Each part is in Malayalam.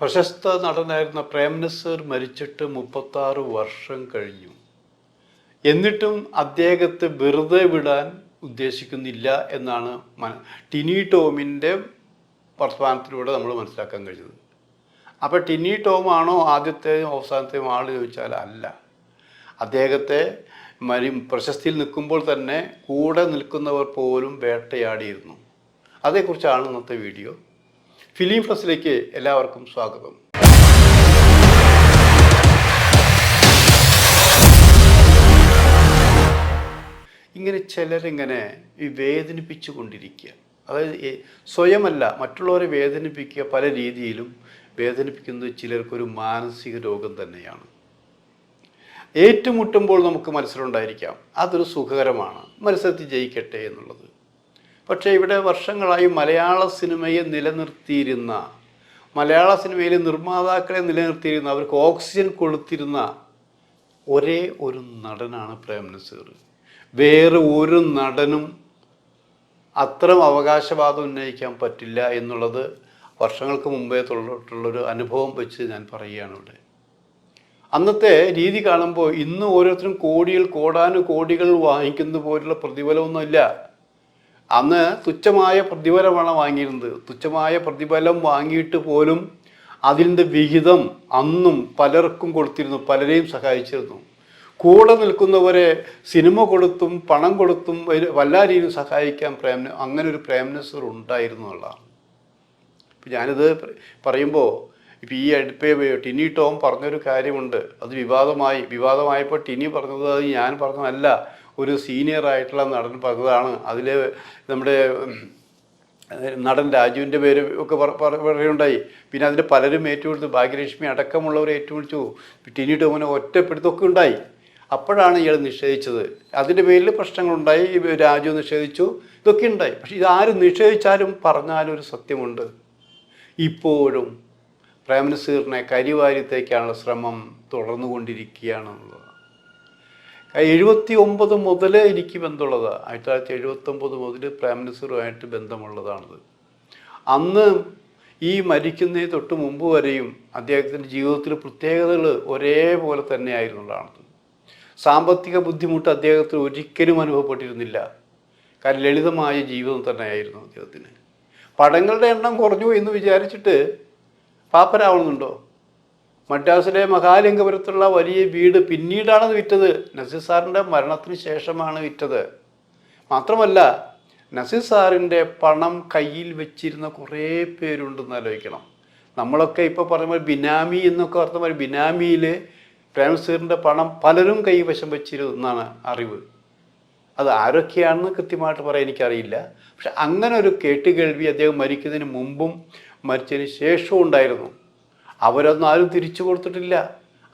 പ്രശസ്ത നടനായിരുന്ന പ്രേംനസീർ മരിച്ചിട്ട് മുപ്പത്താറ് വർഷം കഴിഞ്ഞു. എന്നിട്ടും അദ്ദേഹത്തെ വെറുതെ വിടാൻ ഉദ്ദേശിക്കുന്നില്ല എന്നാണ് ടിനി ടോമിന്റെ വർത്തമാനത്തിലൂടെ നമ്മൾ മനസ്സിലാക്കാൻ കഴിഞ്ഞത്. അപ്പോൾ ടിനി ടോമാണോ ആദ്യത്തെയും അവസാനത്തെയും ആൾ ചോദിച്ചാൽ അല്ല. അദ്ദേഹത്തെ മരി പ്രശസ്തിയിൽ നിൽക്കുമ്പോൾ തന്നെ കൂടെ നിൽക്കുന്നവർ പോലും വേട്ടയാടിയിരുന്നു. അതേക്കുറിച്ചാണ് ഇന്നത്തെ വീഡിയോ. ഫിലിം പ്ലസിലേക്ക് എല്ലാവർക്കും സ്വാഗതം. ഇങ്ങനെ ചിലരിങ്ങനെ ഈ വേദനിപ്പിച്ചു കൊണ്ടിരിക്കുക അതായത് സ്വയമല്ല മറ്റുള്ളവരെ വേദനിപ്പിക്കുക പല രീതിയിലും വേദനിപ്പിക്കുന്നത് ചിലർക്കൊരു മാനസിക രോഗം തന്നെയാണ്. ഏറ്റുമുട്ടുമ്പോൾ നമുക്ക് മത്സരം ഉണ്ടായിരിക്കാം അതൊരു സുഖകരമാണ് മത്സരത്തിൽ ജയിക്കട്ടെ എന്നുള്ളത്. പക്ഷേ ഇവിടെ വർഷങ്ങളായി മലയാള സിനിമയെ നിലനിർത്തിയിരുന്ന മലയാള സിനിമയിലെ നിർമ്മാതാക്കളെ നിലനിർത്തിയിരുന്ന അവർക്ക് ഓക്സിജൻ കൊടുത്തിരുന്ന ഒരേ ഒരു നടനാണ് പ്രേം നസീർ. വേറെ ഒരു നടനും അത്തരം അവകാശവാദം ഉന്നയിക്കാൻ പറ്റില്ല എന്നുള്ളത് വർഷങ്ങൾക്ക് മുമ്പേ തൊള്ളിട്ടുള്ളൊരു അനുഭവം വെച്ച് ഞാൻ പറയുകയാണ് ഇവിടെ. അന്നത്തെ രീതി കാണുമ്പോൾ ഇന്ന് ഓരോരുത്തരും കോടികൾ കോടാനു കോടികൾ വാങ്ങിക്കുന്ന പോലുള്ള പ്രതിഫലമൊന്നുമില്ല. അന്ന് തുച്ഛമായ പ്രതിഫലമാണ് വാങ്ങിയിരുന്നത്. തുച്ഛമായ പ്രതിഫലം വാങ്ങിയിട്ട് പോലും അതിന്റെ വിഹിതം അന്നും പലർക്കും കൊടുത്തിരുന്നു പലരെയും സഹായിച്ചിരുന്നു. കൂടെ നിൽക്കുന്നവരെ സിനിമ കൊടുത്തും പണം കൊടുത്തും വല്ല രീതിയിൽ സഹായിക്കാൻ പ്രേമന അങ്ങനെ ഒരു പ്രേംനസർ ഉണ്ടായിരുന്നു എന്നുള്ളതാണ്. ഇപ്പം ഞാനിത് പറയുമ്പോൾ ഇപ്പം ഈ അടുപ്പ് ടിനി ടോം പറഞ്ഞൊരു കാര്യമുണ്ട്. അത് വിവാദമായി വിവാദമായപ്പോൾ ടിനി പറഞ്ഞത് അത് ഞാൻ പറഞ്ഞതല്ല. ഒരു സീനിയർ ആയിട്ടുള്ള നടൻ പറഞ്ഞതാണ് അതിൽ നമ്മുടെ നടൻ രാജുവിന്റെ പേര് ഒക്കെ പറ- പറ- പറയുണ്ടായി. പിന്നെ അതിന്റെ പലരും ഏറ്റുപിടിച്ചു ഭാഗ്യലക്ഷ്മി അടക്കമുള്ളവർ ഏറ്റുപിടിച്ചു ടിനി ടോമിനെ ഒറ്റപ്പെടുത്തൊക്കെ ഉണ്ടായി. അപ്പോഴാണ് ഇയാൾ നിഷേധിച്ചത്. അതിന്റെ പേരിൽ പ്രശ്നങ്ങളുണ്ടായി. രാജു നിഷേധിച്ചു. ഇതൊക്കെ ഉണ്ടായി. പക്ഷെ ഇതാരും നിഷേധിച്ചാലും പറഞ്ഞാലും ഒരു സത്യമുണ്ട്. ഇപ്പോഴും പ്രേമനസീറിനെ കരിവാരിത്തേക്കാനുള്ള ശ്രമം തുടർന്നുകൊണ്ടിരിക്കുകയാണെന്നുള്ളത് എഴുപത്തി ഒമ്പത് മുതൽ എനിക്ക് ബന്ധമുള്ളത്. ആയിരത്തി തൊള്ളായിരത്തി എഴുപത്തി ഒമ്പത് മുതൽ മിനിസ്റ്ററുമായിട്ട് ബന്ധമുള്ളതാണത്. അന്ന് ഈ മരിക്കുന്നതിന് തൊട്ട് മുമ്പ് വരെയും അദ്ദേഹത്തിന്റെ ജീവിതത്തിലെ പ്രത്യേകതകൾ ഒരേപോലെ തന്നെ ആയിരുന്നുള്ളതാണത് സാമ്പത്തിക ബുദ്ധിമുട്ട് അദ്ദേഹത്തിന് ഒരിക്കലും അനുഭവപ്പെട്ടിരുന്നില്ല. കാരണം ലളിതമായ ജീവിതം തന്നെയായിരുന്നു അദ്ദേഹത്തിന്. പടങ്ങളുടെ എണ്ണം കുറഞ്ഞു എന്ന് വിചാരിച്ചിട്ട് പാപ്പരാവുന്നുണ്ടോ മദ്രാസിലെ മഹാലിംഗപുരത്തുള്ള വലിയ വീട് പിന്നീടാണ് അത് വിറ്റത്. നസീർ സാറിന്റെ മരണത്തിന് ശേഷമാണ് വിറ്റത്. മാത്രമല്ല നസീർ സാറിന്റെ പണം കയ്യിൽ വെച്ചിരുന്ന കുറേ പേരുണ്ടെന്ന് ആലോചിക്കണം. നമ്മളൊക്കെ ഇപ്പോൾ പറയുമ്പോൾ ബിനാമി എന്നൊക്കെ പറഞ്ഞ ബിനാമിയിൽ പ്രേംസീറിന്റെ പണം പലരും കൈവശം വെച്ചിരുന്നു എന്നാണ് അറിവ്. അത് ആരൊക്കെയാണെന്ന് കൃത്യമായിട്ട് പറയാൻ എനിക്കറിയില്ല. പക്ഷെ അങ്ങനെ ഒരു കേട്ടുകേൾവി അദ്ദേഹം മരിക്കുന്നതിന് മുമ്പും മരിച്ചതിന് ശേഷവും ഉണ്ടായിരുന്നു. അവരൊന്നും ആരും തിരിച്ചു കൊടുത്തിട്ടില്ല.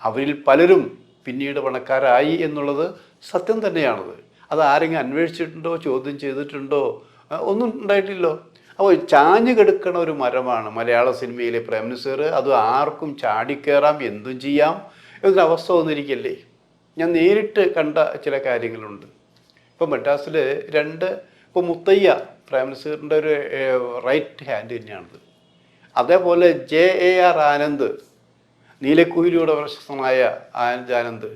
അവരിൽ പലരും പിന്നീട് പണക്കാരായി എന്നുള്ളത് സത്യം തന്നെയാണത്. അത് ആരെങ്കിലും അന്വേഷിച്ചിട്ടുണ്ടോ ചോദ്യം ചെയ്തിട്ടുണ്ടോ? ഒന്നും ഉണ്ടായിട്ടില്ലോ. അപ്പോൾ ചാഞ്ഞു കെടുക്കണ ഒരു മരമാണ് മലയാള സിനിമയിലെ പ്രേംനസീർ അത് ആർക്കും ചാടിക്കേറാം എന്തും ചെയ്യാം എന്നൊരവസ്ഥ വന്നിരിക്കല്ലേ. ഞാൻ നേരിട്ട് കണ്ട ചില കാര്യങ്ങളുണ്ട്. ഇപ്പോൾ മദ്രാസിൽ രണ്ട് ഇപ്പോൾ മുത്തയ്യ പ്രേംനസീറിന്റെ ഒരു റൈറ്റ് ഹാൻഡ് തന്നെയാണത്. അതേപോലെ ജെ എ ആർ ആനന്ദ് നീലക്കുയിലൂടെ പ്രശസ്തമായ ആനന്ദ്. ആനന്ദ്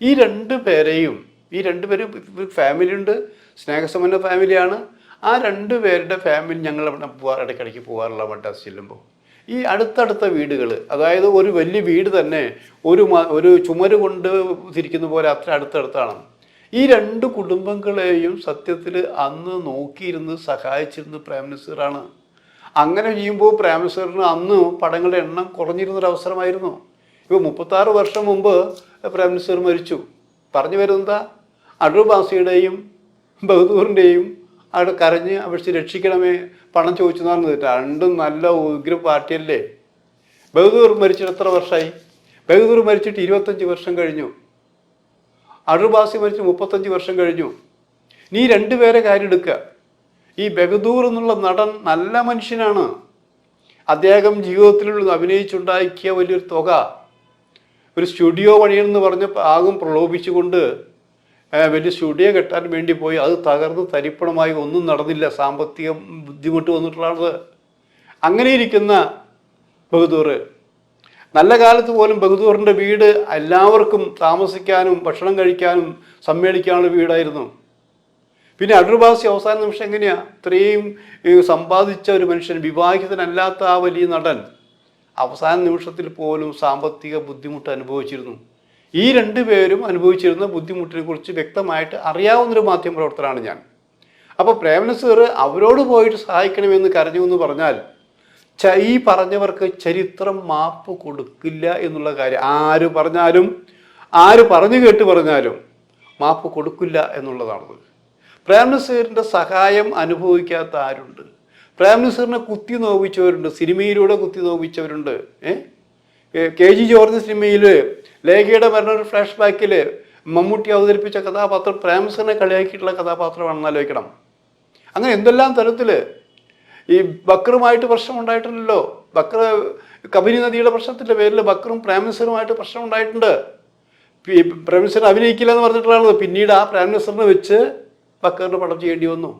ഈ രണ്ട് പേരെയും ഈ രണ്ട് പേരും ഫാമിലി ഉണ്ട് സ്നേഹസമ്പന്ന ഫാമിലിയാണ് ആ രണ്ട് പേരുടെ ഫാമിലി ഞങ്ങൾ അവിടെ പോവാ ഇടയ്ക്കിടയ്ക്ക് പോകാറുള്ള മദ്രാസ് ചെല്ലുമ്പോൾ. ഈ അടുത്തടുത്ത വീടുകൾ അതായത് ഒരു വലിയ വീട് തന്നെ ഒരു ഒരു ചുമര് കൊണ്ട് തിരിക്കുന്ന പോലെ അത്ര അടുത്തടുത്താണ്. ഈ രണ്ട് കുടുംബങ്ങളെയും സത്യത്തിൽ അന്ന് നോക്കിയിരുന്ന് സഹായിച്ചിരുന്നത് പ്രേംനസീറാണ് അങ്ങനെ ചെയ്യുമ്പോൾ പ്രേമസറിന് അന്ന് പടങ്ങളുടെ എണ്ണം കുറഞ്ഞിരുന്നൊരു അവസരമായിരുന്നു ഇപ്പോൾ മുപ്പത്താറ് വർഷം മുമ്പ് പ്രേംനസീർ മരിച്ചു. പറഞ്ഞു വരുന്നത് അടൂർ ബാസിയുടെയും ബഹദൂറിന്റെയും അവിടെ കരഞ്ഞ് അപേക്ഷിച്ച് രക്ഷിക്കണമേ പണം ചോദിച്ചു പറഞ്ഞത് രണ്ടും നല്ല ഉഗ്ര പാർട്ടിയല്ലേ? ബഹദൂർ മരിച്ചിട്ട് എത്ര വർഷമായി ബഹദൂർ മരിച്ചിട്ട് ഇരുപത്തഞ്ച് വർഷം കഴിഞ്ഞു. അടൂർബാസി മരിച്ച് മുപ്പത്തഞ്ച് വർഷം കഴിഞ്ഞു. നീ രണ്ടുപേരെ കാര്യം എടുക്കുക. ഈ ബഗദൂർ എന്നുള്ള നടൻ നല്ല മനുഷ്യനാണ്. അദ്ദേഹം ജീവിതത്തിലുള്ള അഭിനയിച്ചുണ്ടാക്കിയ വലിയൊരു തുക. ഒരു സ്റ്റുഡിയോ പണിയെന്ന് പറഞ്ഞ് ആകും പ്രലോഭിച്ചുകൊണ്ട് വലിയ സ്റ്റുഡിയോ കെട്ടാൻ വേണ്ടി പോയി. അത് തകർന്ന് തരിപ്പണമായി ഒന്നും നടന്നില്ല. സാമ്പത്തിക ബുദ്ധിമുട്ട് വന്നിട്ടുള്ളത്. അങ്ങനെ ഇരിക്കുന്ന ബഹദൂർ. നല്ല കാലത്ത് പോലും ബഹദൂറിന്റെ വീട് എല്ലാവർക്കും താമസിക്കാനും ഭക്ഷണം കഴിക്കാനും സമ്മേളിക്കാനുള്ള വീടായിരുന്നു. പിന്നെ അടൂർവാസി അവസാന നിമിഷം എങ്ങനെയാ? ഇത്രയും സമ്പാദിച്ച ഒരു മനുഷ്യൻ വിവാഹിതനല്ലാത്ത ആ വലിയ നടൻ അവസാന നിമിഷത്തിൽ പോലും സാമ്പത്തിക ബുദ്ധിമുട്ട് അനുഭവിച്ചിരുന്നു. ഈ രണ്ടു പേരും അനുഭവിച്ചിരുന്ന ബുദ്ധിമുട്ടിനെ കുറിച്ച് വ്യക്തമായിട്ട് അറിയാവുന്നൊരു മാധ്യമ പ്രവർത്തനമാണ് ഞാൻ. അപ്പോൾ പ്രേമനസീർ അവരോട് പോയിട്ട് സഹായിക്കണമെന്ന് കരഞ്ഞു എന്ന് പറഞ്ഞാൽ ച ഈ പറഞ്ഞവർക്ക് ചരിത്രം മാപ്പ് കൊടുക്കില്ല എന്നുള്ള കാര്യം ആര് പറഞ്ഞാലും ആര് പറഞ്ഞു കേട്ട് പറഞ്ഞാലും മാപ്പ് കൊടുക്കില്ല എന്നുള്ളതാണത്. പ്രേംനസീറിന്റെ സഹായം അനുഭവിക്കാത്ത ആരുണ്ട്? പ്രേംനസീറിനെ കുത്തി നോവിച്ചവരുണ്ട്. സിനിമയിലൂടെ കുത്തി നോവിച്ചവരുണ്ട്. കെ ജി ജോർജ് സിനിമയിൽ ലേഖയുടെ മരണ ഒരു ഫ്ലാഷ് ബാക്കിൽ മമ്മൂട്ടി അവതരിപ്പിച്ച കഥാപാത്രം പ്രേംനസീറിനെ കളിയാക്കിയിട്ടുള്ള കഥാപാത്രമാണെന്ന് ആലോചിക്കണം. അങ്ങനെ എന്തെല്ലാം തരത്തിൽ ഈ ബക്കറുമായിട്ട് പ്രശ്നം ഉണ്ടായിട്ടുണ്ടല്ലോ ബക്കർ കബനി നദിയുടെ പ്രശ്നത്തിന്റെ പേരിൽ ബക്കറും പ്രേംനസറുമായിട്ട് പ്രശ്നം ഉണ്ടായിട്ടുണ്ട്. പ്രേംനസീർ അഭിനയിക്കില്ല എന്ന് പറഞ്ഞിട്ടുള്ളത് പിന്നീട് ആ പ്രേംനസറിനെ വെച്ച് ബക്കറിന് പടം ചെയ്യേണ്ടി വന്നു.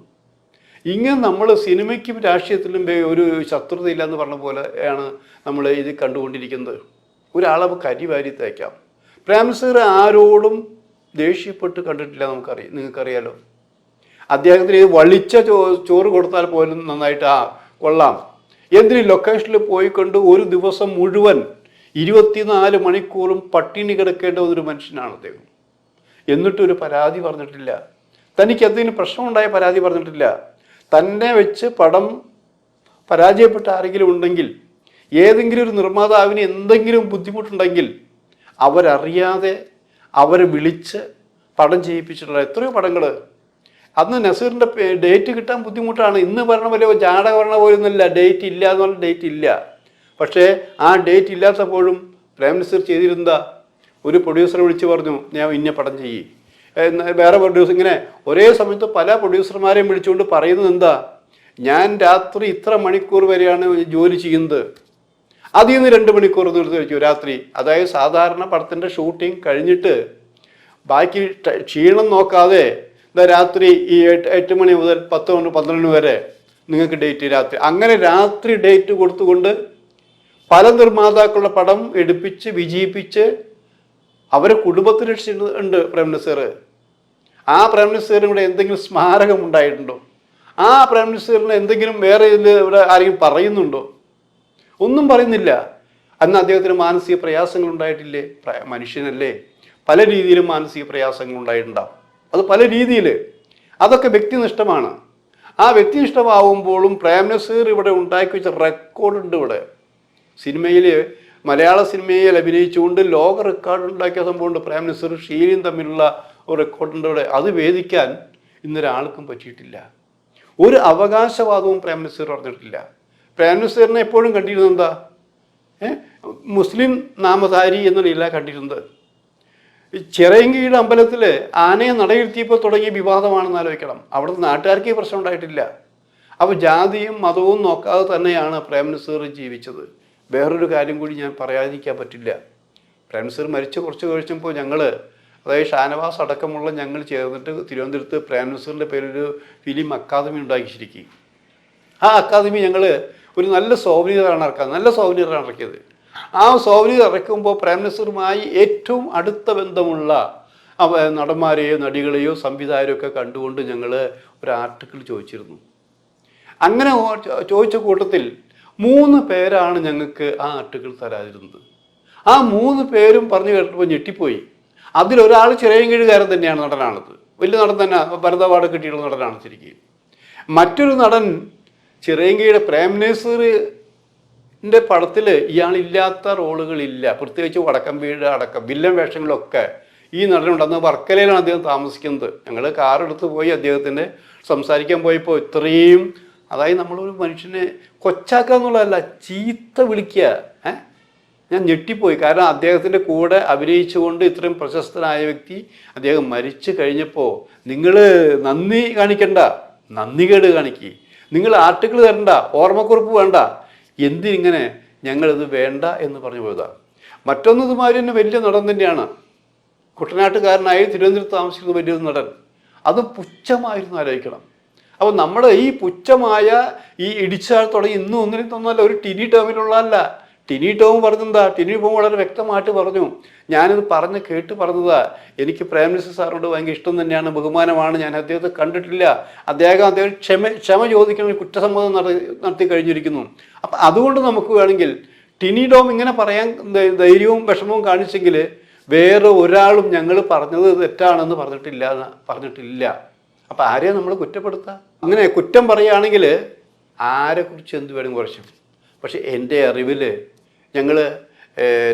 ഇങ്ങനെ നമ്മൾ സിനിമയ്ക്കും രാഷ്ട്രീയത്തിലും ഒരു ശത്രുതയില്ല എന്ന് പറഞ്ഞ പോലെയാണ് നമ്മൾ ഇത് കണ്ടുകൊണ്ടിരിക്കുന്നത്. ഒരാളെ കരി വാരി തേക്കാം. പ്രേംസീർ ആരോടും ദേഷ്യപ്പെട്ട് കണ്ടിട്ടില്ല നമുക്കറിയാം നിങ്ങൾക്കറിയാലോ. അദ്ദേഹത്തിന് വളിച്ച ചോ ചോറ് കൊടുത്താൽ പോലും നന്നായിട്ട് ആ കൊള്ളാം. എന്തിന് ലൊക്കേഷനിൽ പോയിക്കൊണ്ട് ഒരു ദിവസം മുഴുവൻ ഇരുപത്തിനാല് മണിക്കൂറും പട്ടിണി കിടക്കേണ്ട ഒരു മനുഷ്യനാണ് അദ്ദേഹം. എന്നിട്ടൊരു പരാതി പറഞ്ഞിട്ടില്ല. തനിക്ക് എന്തെങ്കിലും പ്രശ്നമുണ്ടായ പരാതി പറഞ്ഞിട്ടില്ല. തന്നെ വെച്ച് പടം പരാജയപ്പെട്ട ആരെങ്കിലും ഉണ്ടെങ്കിൽ ഏതെങ്കിലും ഒരു നിർമ്മാതാവിന് എന്തെങ്കിലും ബുദ്ധിമുട്ടുണ്ടെങ്കിൽ അവരറിയാതെ അവരെ വിളിച്ച് പടം ചെയ്യിപ്പിച്ചിട്ടുള്ള എത്രയോ പടങ്ങൾ. അന്ന് നസീറിന്റെ ഡേറ്റ് കിട്ടാൻ ബുദ്ധിമുട്ടാണ്. ഇന്ന് പറഞ്ഞ പോലെ ജാടക പറഞ്ഞ പോലൊന്നുമില്ല. ഡേറ്റ് ഇല്ല എന്ന് പറഞ്ഞ ഡേറ്റ് ഇല്ല. പക്ഷേ ആ ഡേറ്റ് ഇല്ലാത്തപ്പോഴും പ്രേം നസീർ ചെയ്തിരുന്ന ഒരു പ്രൊഡ്യൂസറെ വിളിച്ച് പറഞ്ഞു ഞാൻ ഇന്ന പടം ചെയ്യ്. വേറെ പ്രൊഡ്യൂസർ ഇങ്ങനെ ഒരേ സമയത്ത് പല പ്രൊഡ്യൂസർമാരെയും വിളിച്ചുകൊണ്ട് പറയുന്നത് എന്താ? ഞാൻ രാത്രി ഇത്ര മണിക്കൂർ വരെയാണ് ജോലി ചെയ്യുന്നത്. അതിൽ നിന്ന് രണ്ട് മണിക്കൂർ നിർത്തി വെച്ചു രാത്രി. അതായത് സാധാരണ പടത്തിന്റെ ഷൂട്ടിംഗ് കഴിഞ്ഞിട്ട് ബാക്കി ക്ഷീണം നോക്കാതെ എന്താ രാത്രി ഈ എട്ട് എട്ട് മണി മുതൽ പത്ത് മണി പന്ത്രണ്ട് വരെ നിങ്ങൾക്ക് ഡേറ്റ് രാത്രി. അങ്ങനെ രാത്രി ഡേറ്റ് കൊടുത്തുകൊണ്ട് പല നിർമ്മാതാക്കളുടെ പടം എടുപ്പിച്ച് വിജയിപ്പിച്ച് അവരെ കുടുംബത്തിന് ഉണ്ട് പ്രേം ആ പ്രൈം മിനിസ്റ്ററിന് ഇവിടെ എന്തെങ്കിലും സ്മാരകം ഉണ്ടായിട്ടുണ്ടോ? ആ പ്രൈം മിനിസ്റ്ററിന് എന്തെങ്കിലും വേറെ ഇതിൽ ഇവിടെ ആരെങ്കിലും പറയുന്നുണ്ടോ? ഒന്നും പറയുന്നില്ല. അന്ന് അദ്ദേഹത്തിന് മാനസിക പ്രയാസങ്ങൾ ഉണ്ടായിട്ടില്ലേ? മനുഷ്യനല്ലേ. പല രീതിയിലും മാനസിക പ്രയാസങ്ങൾ ഉണ്ടായിട്ടുണ്ടാവും. അത് പല രീതിയിൽ അതൊക്കെ വ്യക്തിനിഷ്ഠമാണ്. ആ വ്യക്തിനിഷ്ഠമാവുമ്പോഴും പ്രേം നസീർ ഇവിടെ ഉണ്ടാക്കി വെച്ച റെക്കോർഡുണ്ട് ഇവിടെ. സിനിമയിൽ മലയാള സിനിമയിൽ അഭിനയിച്ചുകൊണ്ട് ലോക റെക്കോർഡ് ഉണ്ടാക്കിയ സംഭവമുണ്ട്. പ്രേം നസീർ ഷീലിയും തമ്മിലുള്ള ഒരു റെക്കോർഡുണ്ട് അത് വേദിക്കാൻ ഇന്നൊരാൾക്കും പറ്റിയിട്ടില്ല. ഒരു അവകാശവാദവും പ്രേം നസീർ പറഞ്ഞിട്ടില്ല. പ്രേം നസീറിനെ എപ്പോഴും കണ്ടിരുന്നത് എന്താ? മുസ്ലിം നാമധാരി എന്നുള്ള കണ്ടിരുന്നത്. ഈ ചിറയങ്കിയുടെ അമ്പലത്തിൽ ആനയെ നടയിരുത്തിയപ്പോൾ തുടങ്ങിയ വിവാദമാണെന്ന് ആലോചിക്കണം. അവിടുത്തെ നാട്ടുകാർക്ക് പ്രശ്നം ഉണ്ടായിട്ടില്ല. അപ്പോൾ ജാതിയും മതവും നോക്കാതെ തന്നെയാണ് പ്രേം നസീർ ജീവിച്ചത്. വേറൊരു കാര്യം കൂടി ഞാൻ പറയാതിരിക്കാൻ പറ്റില്ല. പ്രേം നസീർ മരിച്ച് കുറച്ച് കഴിച്ചപ്പോൾ ഞങ്ങൾ അതായത് ഷാനവാസ് അടക്കമുള്ള ഞങ്ങൾ ചേർന്നിട്ട് തിരുവനന്തപുരത്ത് പ്രേംനസറിന്റെ പേരൊരു ഫിലിം അക്കാദമി ഉണ്ടാക്കിയിരിക്കും ആ അക്കാദമി ഞങ്ങൾ ഒരു നല്ല സോവനീറാണ് ഇറക്കുന്നത് നല്ല സോവനീറാണ് ഇറക്കിയത്. ആ സോവനീർ ഇറക്കുമ്പോൾ പ്രേംനസറുമായി ഏറ്റവും അടുത്ത ബന്ധമുള്ള നടന്മാരെയോ നടികളെയോ സംവിധായകരെയോ ഒക്കെ കണ്ടുകൊണ്ട് ഞങ്ങൾ ഒരു ആർട്ടിക്കിൾ ചോദിച്ചിരുന്നു. അങ്ങനെ ചോദിച്ച കൂട്ടത്തിൽ മൂന്ന് പേരാണ് ഞങ്ങൾക്ക് ആ ആർട്ടിക്കിൾ തരാതിരുന്നത്. ആ മൂന്ന് പേരും പറഞ്ഞു കേട്ടപ്പോൾ ഞെട്ടിപ്പോയി. അതിലൊരാൾ ചിറയൻകീഴുകാരൻ തന്നെയാണ് നടനാണത്. വലിയ നടൻ തന്നെ ഭരത കിട്ടിയിട്ടുള്ള നടനാണ് ശരിക്കും. മറ്റൊരു നടൻ ചിറയൻകീഴ് പ്രേം നേസറിന്റെ പടത്തിൽ ഇയാളില്ലാത്ത റോളുകളില്ല. പ്രത്യേകിച്ച് വടക്കം വീട് അടക്കം വില്ലൻ വേഷങ്ങളൊക്കെ ഈ നടനുണ്ട് അന്ന് വർക്കലയിലാണ് അദ്ദേഹം താമസിക്കുന്നത്. ഞങ്ങൾ കാറെടുത്ത് പോയി അദ്ദേഹത്തിന്റെ സംസാരിക്കാൻ പോയപ്പോൾ ഇത്രയും അതായത് നമ്മളൊരു മനുഷ്യനെ കൊച്ചാക്കുക എന്നുള്ളതല്ല ചീത്ത വിളിക്കുക ഏ? ഞാൻ ഞെട്ടിപ്പോയി. കാരണം അദ്ദേഹത്തിന്റെ കൂടെ അഭിനയിച്ചുകൊണ്ട് ഇത്രയും പ്രശസ്തനായ വ്യക്തി അദ്ദേഹം മരിച്ചു കഴിഞ്ഞപ്പോൾ നിങ്ങൾ നന്ദി കാണിക്കണ്ട. നന്ദികേട് കാണിക്കുക നിങ്ങൾ ആർട്ടിക്കിൾ തരണ്ട ഓർമ്മക്കുറിപ്പ് വേണ്ട. എന്തിനിങ്ങനെ ഞങ്ങളിത് വേണ്ട എന്ന് പറഞ്ഞു പോയതാണ് മറ്റൊന്ന് ഇതുമാതിരി തന്നെ വലിയ നടൻ തന്നെയാണ്. കുട്ടനാട്ടുകാരനായി തിരുവനന്തപുരത്ത് താമസിക്കുന്ന വലിയൊരു നടൻ. അത് പുച്ഛമായിരുന്നു ആലോചിക്കണം. അപ്പോൾ നമ്മുടെ ഈ പുച്ഛമായ ഈ ഇടിച്ചാൽ തുടങ്ങി ഇന്നും ഒന്നിനും തോന്നല്ല ഒരു ടിനി ടേമിലുള്ളതല്ല ടിനി ടോം പറഞ്ഞെന്താ? ടിനി ടോം വളരെ വ്യക്തമായിട്ട് പറഞ്ഞു. ഞാനിത് പറഞ്ഞ് കേട്ട് പറഞ്ഞതാ. എനിക്ക് പ്രൈം മിനിസ്റ്റർ സാറിനോട് ഭയങ്കര ഇഷ്ടം തന്നെയാണ് ബഹുമാനമാണ്. ഞാൻ അദ്ദേഹത്തെ കണ്ടിട്ടില്ല. അദ്ദേഹം അദ്ദേഹം ക്ഷമ ക്ഷമ ചോദിക്കണമെങ്കിൽ കുറ്റസമ്മതം നടത്തി കഴിഞ്ഞിരിക്കുന്നു. അപ്പം അതുകൊണ്ട് നമുക്ക് വേണമെങ്കിൽ ടിനി ടോം ഇങ്ങനെ പറയാൻ ധൈര്യവും വിഷമവും കാണിച്ചെങ്കിൽ വേറെ ഒരാളും ഞങ്ങൾ പറഞ്ഞത് തെറ്റാണെന്ന് പറഞ്ഞിട്ടില്ല പറഞ്ഞിട്ടില്ല. അപ്പം ആരെയും നമ്മൾ കുറ്റപ്പെടുത്തുക അങ്ങനെ കുറ്റം പറയുകയാണെങ്കിൽ ആരെക്കുറിച്ച് എന്ത് വേണം കുറച്ചും? പക്ഷെ എന്റെ അറിവിൽ ഞങ്ങൾ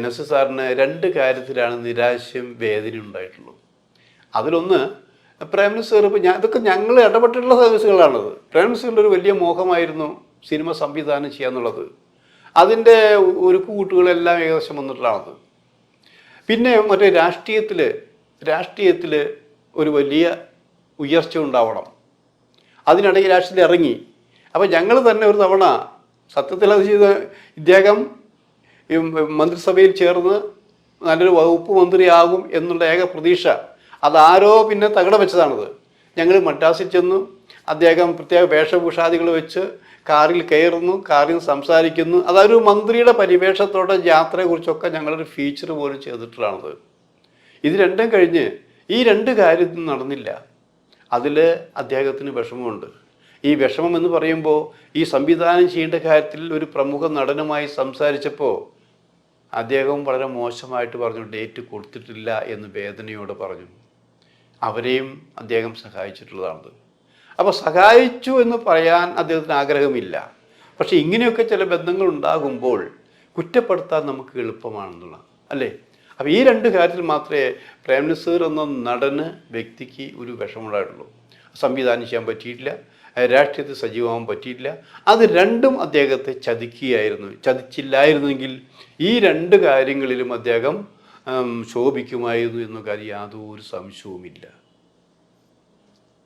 നസു സാറിന് രണ്ട് കാര്യത്തിലാണ് നിരാശയും വേദനയും ഉണ്ടായിട്ടുള്ളത്. അതിലൊന്ന് പ്രൈം മിനിസ്റ്റർ ഇപ്പോൾ ഞാൻ ഇതൊക്കെ ഞങ്ങൾ ഇടപെട്ടിട്ടുള്ള സർവീസുകളാണത് പ്രൈം മിനിസ്റ്ററിന്റെ ഒരു വലിയ മോഹമായിരുന്നു സിനിമ സംവിധാനം ചെയ്യാന്നുള്ളത്. അതിന്റെ ഒരു കൂട്ടുകളെല്ലാം ഏകദേശം വന്നിട്ടുള്ളതാണത്. പിന്നെ മറ്റേ രാഷ്ട്രീയത്തിൽ രാഷ്ട്രീയത്തിൽ ഒരു വലിയ ഉയർച്ച ഉണ്ടാവണം. അതിനിടയിൽ രാഷ്ട്രീയത്തിൽ ഇറങ്ങി അപ്പോൾ ഞങ്ങൾ തന്നെ ഒരു തവണ സത്യത്തിൽ അത് ചെയ്ത ഇദ്ദേഹം ഈ മന്ത്രിസഭയിൽ ചേർന്ന് നല്ലൊരു വകുപ്പ് മന്ത്രിയാകും എന്നുള്ള ഏക പ്രതീക്ഷ. അതാരോ പിന്നെ തകട വെച്ചതാണത്. ഞങ്ങൾ മദ്രാസിൽ ചെന്നു അദ്ദേഹം പ്രത്യേക വേഷഭൂഷാദികൾ വെച്ച് കാറിൽ കയറുന്നു കാറിൽ സംസാരിക്കുന്നു. അതൊരു മന്ത്രിയുടെ പരിവേഷത്തോടെ യാത്രയെക്കുറിച്ചൊക്കെ ഞങ്ങളൊരു ഫീച്ചർ പോലും ചെയ്തിട്ടുള്ളതാണത്. ഇത് രണ്ടും കഴിഞ്ഞ് ഈ രണ്ട് കാര്യത്തിൽ നടന്നില്ല. അതിൽ അദ്ദേഹത്തിന് വിഷമമുണ്ട്. ഈ വിഷമം എന്ന് പറയുമ്പോൾ ഈ സംവിധാനം ചെയ്യേണ്ട കാര്യത്തിൽ ഒരു പ്രമുഖ നടനുമായി സംസാരിച്ചപ്പോൾ അദ്ദേഹം വളരെ മോശമായിട്ട് പറഞ്ഞു ഡേറ്റ് കൊടുത്തിട്ടില്ല എന്ന് വേദനയോട് പറഞ്ഞു. അവരെയും അദ്ദേഹം സഹായിച്ചിട്ടുള്ളതാണത്. അപ്പോൾ സഹായിച്ചു എന്ന് പറയാൻ അദ്ദേഹത്തിന് ആഗ്രഹമില്ല. പക്ഷേ ഇങ്ങനെയൊക്കെ ചില ബന്ധങ്ങൾ ഉണ്ടാകുമ്പോൾ കുറ്റപ്പെടുത്താൻ നമുക്ക് എളുപ്പമാണെന്നുള്ള അല്ലേ? അപ്പോൾ ഈ രണ്ട് കാര്യത്തിൽ മാത്രമേ പ്രേംനസീർ എന്ന നടന് വ്യക്തിക്ക് ഒരു വിഷമമുണ്ടായിട്ടുള്ളൂ. സംവിധാനം ചെയ്യാൻ പറ്റിയിട്ടില്ല. രാഷ്ട്രീയത്തിൽ സജീവമാകാൻ പറ്റിയില്ല. അത് രണ്ടും അദ്ദേഹത്തെ ചതിക്കുകയായിരുന്നു. ചതിച്ചില്ലായിരുന്നെങ്കിൽ ഈ രണ്ട് കാര്യങ്ങളിലും അദ്ദേഹം ശോഭിക്കുമായിരുന്നു എന്ന കാര്യം യാതൊരു സംശയവുമില്ല.